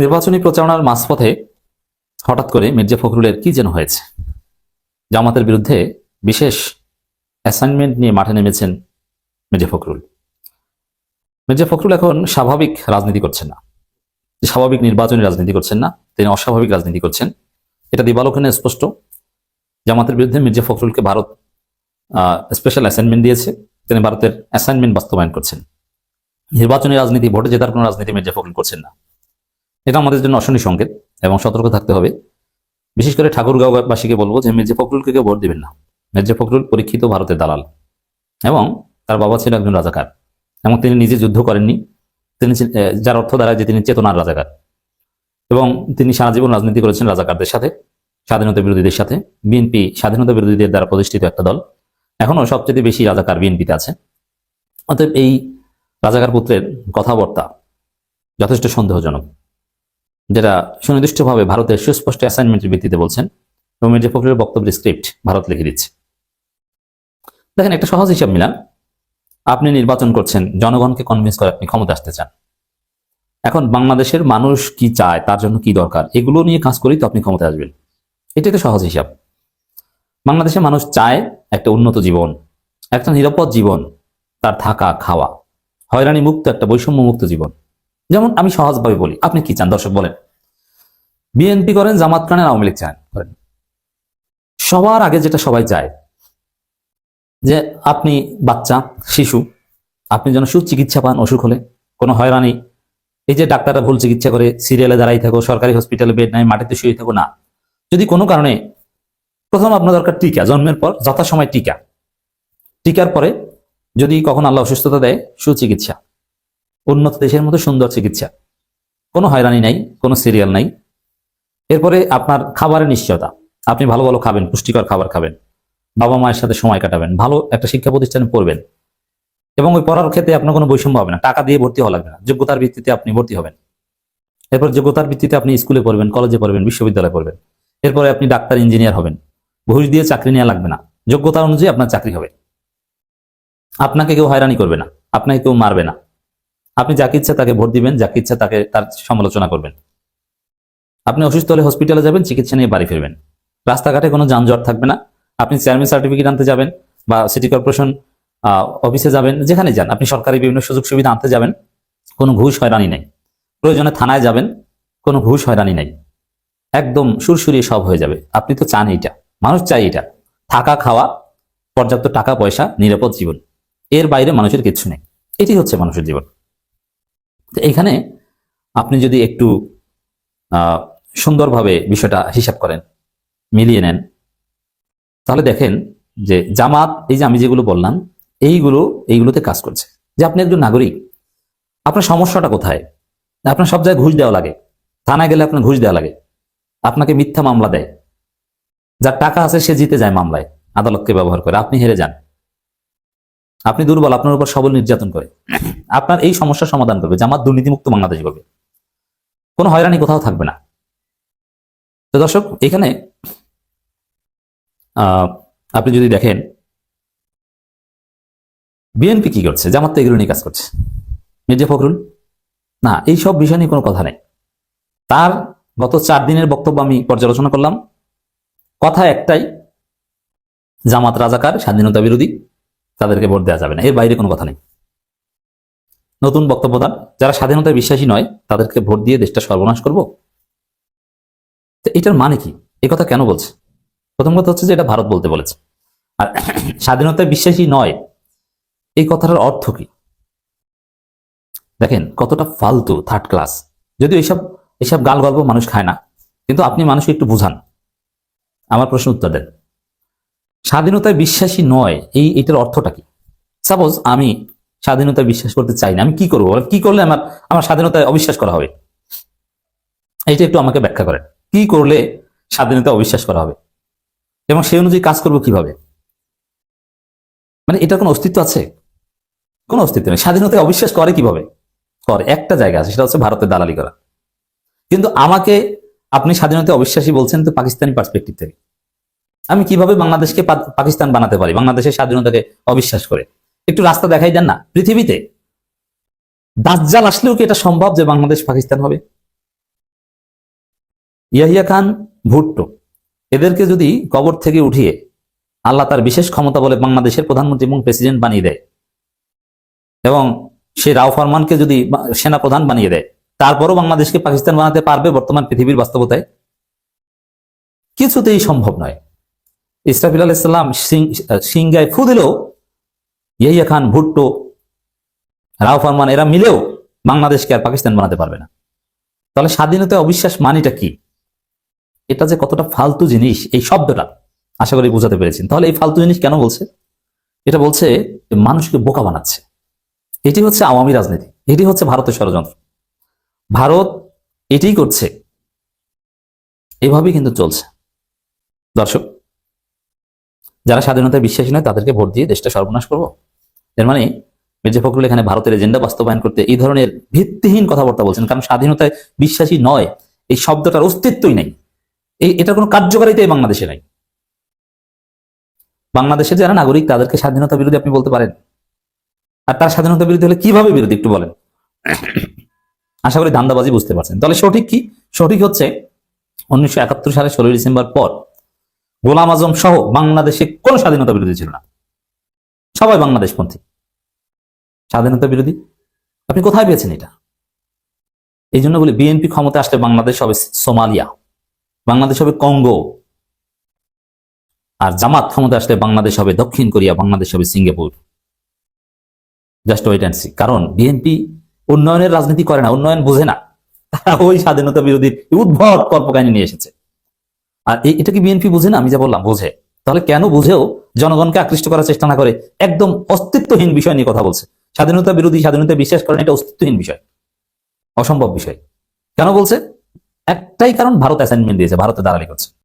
নির্বাচনী প্রচারণার মাঝপথে হঠাৎ করে মির্জা ফখরুলের কি যেন হয়েছে? জামাতের বিরুদ্ধে বিশেষ অ্যাসাইনমেন্ট নিয়ে মাঠে নেমেছেন মির্জা ফখরুল। মির্জা ফখরুল এখন স্বাভাবিক রাজনীতি করছেন না। স্বাভাবিক নির্বাচনী রাজনীতি করছেন না, তিনি অস্বাভাবিক রাজনীতি করছেন। এটা দিবালোচনে স্পষ্ট। জামাতের বিরুদ্ধে মির্জা ফখরুলকে ভারত স্পেশাল অ্যাসাইনমেন্ট দিয়েছে। তিনি ভারতের অ্যাসাইনমেন্ট বাস্তবায়ন করছেন। নির্বাচনী রাজনীতি, ভোটে জেতার কোনো রাজনীতি মির্জা ফখরুল করছেন না। এটা আমাদের জন্য অশনি সংকেত এবং সতর্ক থাকতে হবে। বিশেষ করে ঠাকুরগাঁওবাসীকে বলব যে মির্জা ফখরুলকে কেউ ভোট দিবেন না। মির্জা ফখরুল পরীক্ষিত ভারতের দালাল এবং তার বাবা ছিল একজন রাজাকার এবং তিনি নিজে যুদ্ধ করেননি। তিনি যার অর্থ দাঁড়ায় যে তিনি চেতনার রাজাকার এবং তিনি সারা জীবন রাজনীতি করেছেন রাজাকারদের সাথে, স্বাধীনতা বিরোধীদের সাথে। বিএনপি স্বাধীনতা বিরোধীদের দ্বারা প্রতিষ্ঠিত একটা দল। এখনও সবচেয়ে বেশি রাজাকার বিএনপিতে আছে। অতএব এই রাজাকার পুত্রের কথাবার্তা যথেষ্ট সন্দেহজনক। যেটা সুনির্দিষ্টভাবে ভারতের সুস্পষ্ট অ্যাসাইনমেন্টের ভিত্তিতে বলছেন। এবং মির্জা ফখরুলের বক্তব্যের স্ক্রিপ্ট ভারত লিখে দিচ্ছে। দেখেন, একটা সহজ হিসাব মিলান। আপনি নির্বাচন করছেন, জনগণকে কনভিন্স করে আপনি ক্ষমতা আসতে চান। এখন বাংলাদেশের মানুষ কি চায়, তার জন্য কি দরকার, এগুলো নিয়ে কাজ করেই তো আপনি ক্ষমতা আসবেন। এটাই তো সহজ হিসাব। বাংলাদেশের মানুষ চায় একটা উন্নত জীবন, একটা নিরাপদ জীবন, তার থাকা, খাওয়া। হয়রানি মুক্ত একটা বৈষম্য মুক্ত জীবন। যেমন আমি সহজভাবে বলি, আপনি কি চান? দর্শক বলেন। বিএনপি করেন, জামাত করেন, আওয়ামী লীগ চান। করেন। সবার আগে যেটা সবাই চায়, যে আপনি বাচ্চা, শিশু, আপনি যেন সুচিকিৎসা পান অসুখ হলে, কোনো হয়রানি। এই যে ডাক্তাররা ভুল চিকিৎসা করে, সিরিয়ালে দাঁড়াই থাকো, সরকারি হসপিটালে বেড নাই, মাটিতে শুয়ে থাকো, না। যদি কোনো কারণে প্রথম আপনার দরকার টিকা, জন্মের পর যথাসময় টিকা। টিকার পরে যদি কখন আল্লাহ অসুস্থতা দেয়, সুচিকিৎসা। উন্নত দেশের মতো সুন্দর চিকিৎসা। কোনো হয়রানি নাই, কোনো সিরিয়াল নাই। এরপরে আপনার খাবারের নিশ্চয়তা। আপনি ভালো ভালো খাবেন, পুষ্টিকর খাবার খাবেন। বাবা মায়ের সাথে সময় কাটাবেন, ভালো একটা শিক্ষা প্রতিষ্ঠানে পড়বেন। এবং ওই পড়ার ক্ষেত্রে আপনার কোনো বৈষম্য হবে না। টাকা দিয়ে ভর্তি হওয়া লাগবে না। যোগ্যতার ভিত্তিতে আপনি ভর্তি হবেন। এরপর যোগ্যতার ভিত্তিতে আপনি স্কুলে পড়বেন, কলেজে পড়বেন, বিশ্ববিদ্যালয়ে পড়বেন। এরপরে আপনি ডাক্তার, ইঞ্জিনিয়ার হবেন। ঘুষ দিয়ে চাকরি নেওয়া লাগবে না। যোগ্যতা অনুযায়ী আপনার চাকরি হবে। আপনাকে কেউ হয়রানি করবে না। আপনাকে কেউ মারবে না। আপনি যাকে ইচ্ছা তাকে ভোট দিবেন, যাকে ইচ্ছা তাকে তার সমালোচনা করবেন। আপনি অসুস্থ হলে হসপিটালে যাবেন, চিকিৎসা নিয়ে বাড়ি ফিরবেন। রাস্তাঘাটে কোনো যানজট থাকবে না। আপনি চেয়ারম্যান সার্টিফিকেট আনতে যাবেন বা সিটি কর্পোরেশন অফিসে যাবেন যেখানে যান। আপনি সরকারি বিভিন্ন সুযোগ সুবিধা আনতে যাবেন। কোনো ঘুষ হয়রানি নেই। প্রয়োজনে থানায় যাবেন, কোনো ঘুষ হয়রানি নেই। একদম সুরসুরিয়ে সব হয়ে যাবে। আপনি তো চান এইটা। মানুষ চাই এটা থাকা, খাওয়া, পর্যাপ্ত টাকা, পয়সা, নিরাপদ জীবন। এর বাইরে মানুষের কিচ্ছু নেই। এটি হচ্ছে মানুষের জীবন। তো এখানে আপনি যদি একটু সুন্দরভাবে বিষয়টা হিসাব করেন, মিলিয়ে নেন, তাহলে দেখেন যে জামাত, এই যে আমি যেগুলো বললাম, এইগুলো, এইগুলোতে কাজ করছে। যে আপনি একজন নাগরিক, আপনার সমস্যাটা কোথায়? আপনার সব জায়গায় ঘুষ দেওয়া লাগে। থানায় গেলে আপনার ঘুষ দেওয়া লাগে। আপনাকে মিথ্যা মামলা দেয়। যার টাকা আছে সে জিতে যায় মামলায়, আদালতকে ব্যবহার করে। আপনি হেরে যান। আপনি দুর্বল, আপনার উপর সবল নির্যাতন করে। আপনার এই সমস্যার সমাধান করবে, জামাত দুর্নীতিমুক্ত বাংলাদেশ করবে কোনো হয়রানি কোথাও থাকবে না। তো দর্শক, এখানে আপনি যদি দেখেন, বিএনপি কি করছে? জামাত তো এগুলো নিয়ে কাজ করছে। মির্জা ফখরুল? না, এই সব বিষয় নিয়ে কোনো কথা নেই। তার গত চার দিনের বক্তব্য আমি পর্যালোচনা করলাম। কথা একটাই, জামাত রাজাকার, স্বাধীনতা বিরোধী। তাদেরকে ভোট দেওয়া যাবে না। এর বাইরে কোনো কথা নেই। নতুন বক্তব্য দান। যারা স্বাধীনতায় বিশ্বাসী নয়, তাদেরকে ভোট দিয়ে দেশটা সর্বনাশ করব? তো এটার মানে কি? এই কথা কেন বলছে? প্রথম কথা হচ্ছে যে এটা ভারত বলতে বলেছে। আর স্বাধীনতায় বিশ্বাসী নয়, এই কথাটার অর্থ কি? দেখেন, কতটা ফালতু থার্ড ক্লাস যদিও এইসব এইসব গাল গল্প মানুষ খায় না, কিন্তু আপনি মানুষকে একটু বুঝান। আমার প্রশ্ন উত্তর দেন। স্বাধীনতায় বিশ্বাসী নয়, এই এটার অর্থটা কি? সাপোজ আমি স্বাধীনতায় বিশ্বাস করতে চাই না, আমি কি করব? কি করলে আমার আমার স্বাধীনতায় অবিশ্বাস করা হবে? এইটা একটু আমাকে ব্যাখ্যা করেন। কি করলে স্বাধীনতা অবিশ্বাস করা হবে? এবং সেই অনুযায়ী কাজ করব কীভাবে? মানে এটার কোনো অস্তিত্ব আছে? কোনো অস্তিত্ব নেই। স্বাধীনতায় অবিশ্বাস করে কীভাবে? করে, একটা জায়গা আছে, সেটা হচ্ছে ভারতের দালালি করা। কিন্তু আমাকে, আপনি স্বাধীনতায় অবিশ্বাসী বলছেন তো পাকিস্তানি পার্সপেক্টিভ থেকে। আমি কীভাবে বাংলাদেশকে পাকিস্তান বানাতে পারি? বাংলাদেশের স্বাধীনতাকে অবিশ্বাস করে। একটু রাস্তা দেখাই দেন না, পৃথিবীতে। দাজ্জাল আসলেও কি এটা সম্ভব যে বাংলাদেশ পাকিস্তান হবে? ইয়াহিয়া খান ভুট্টো। এদেরকে যদি কবর থেকে উঠিয়ে আল্লাহ তার বিশেষ ক্ষমতা বলে বাংলাদেশের প্রধানমন্ত্রী এবং প্রেসিডেন্ট বানিয়ে দেয় এবং সে রাও ফরমানকে যদি সেনা প্রধান বানিয়ে দেয়, তারপরও বাংলাদেশকে পাকিস্তান বানাতে পারবে বর্তমান পৃথিবীর বাস্তবতায়? কিছুতেই সম্ভব নয়। ইসরাফিল আল ইসলাম সিংগায় ফু দিলেও ইয়াহিয়া খান, ভুট্টো, রাও ফরমান এরা মিলেও বাংলাদেশকে আর পাকিস্তান বানাতে পারবে না। তাহলে স্বাধীনতায় অবিশ্বাস মানিটা কি? এটা যে কতটা ফালতু জিনিস, এই শব্দটা আশা করি বোঝাতে পেরেছেন। তাহলে এই ফালতু জিনিস কেন বলছে? এটা বলছে মানুষকে বোকা বানাচ্ছে। এটি হচ্ছে আওয়ামী রাজনীতি, এটি হচ্ছে ভারতের ষড়যন্ত্র। ভারত এটাই করছে, এভাবেই কিন্তু চলছে। দর্শক যারা স্বাধীনতায় বিশ্বাসী নয়, তাদেরকে ভোট দিয়ে দেশটা সর্বনাশ করব। এর মানে মির্জা ফখরুল এখানে ভারতের এজেন্ডা বাস্তবায়ন করতে এই ধরনের ভিত্তিহীন কথাবার্তা বলছেন, কারণ স্বাধীনতায় বিশ্বাসী নয়, এই শব্দটার অস্তিত্বই নাই। এই, এটার কোনো কার্যকারিতাই বাংলাদেশে নাই। বাংলাদেশের যারা নাগরিক, তাদেরকে স্বাধীনতা বিরোধী আপনি বলতে পারেন। আর তার স্বাধীনতা বিরোধী হলে কীভাবে বিরোধী, একটু বলেন। আশা করি ধান্দাবাজি বুঝতে পারছেন। তাহলে সঠিক কি? সঠিক হচ্ছে উনিশশো একাত্তর সালে ষোলোই ডিসেম্বর পর গোলাম আজম সহ বাংলাদেশে কোন স্বাধীনতা বিরোধী ছিল না। সবাই বাংলাদেশপন্থী স্বাধীনতা বিরোধী? আপনি কোথায় পেয়েছেন এটা? এই জন্য বলি, বিএনপি ক্ষমতা আসলে বাংলাদেশ হবে সোমালিয়া, বাংলাদেশ হবে কঙ্গো, আর জামাত ক্ষমতা আসলে বাংলাদেশ হবে দক্ষিণ কোরিয়া, বাংলাদেশ হবে Singapore. Just wait and see. কারণ বিএনপি উন্নয়নের রাজনীতি করে না, উন্নয়ন বোঝে না। তারা ওই স্বাধীনতা বিরোধী উদ্ভট কল্পকাহিনী নিয়ে এসেছে। আর এটা কি বিএনপি বুঝে না? আমি যা বললাম, বোঝে। তাহলে কেন বুঝেও জনগণকে আকৃষ্ট করার চেষ্টা না করে একদম অস্তিত্বহীন বিষয় নিয়ে কথা বলছে? স্বাধীনতা বিরোধী স্বাধীনতা বিশ্বাস করেন এটা অস্তিত্বহীন বিষয়। অসম্ভব বিষয়। কেন বলছে? একটাই কারণ ভারত অ্যাসাইনমেন্ট দিয়েছে, ভারতে দাঁড়ালি করছে।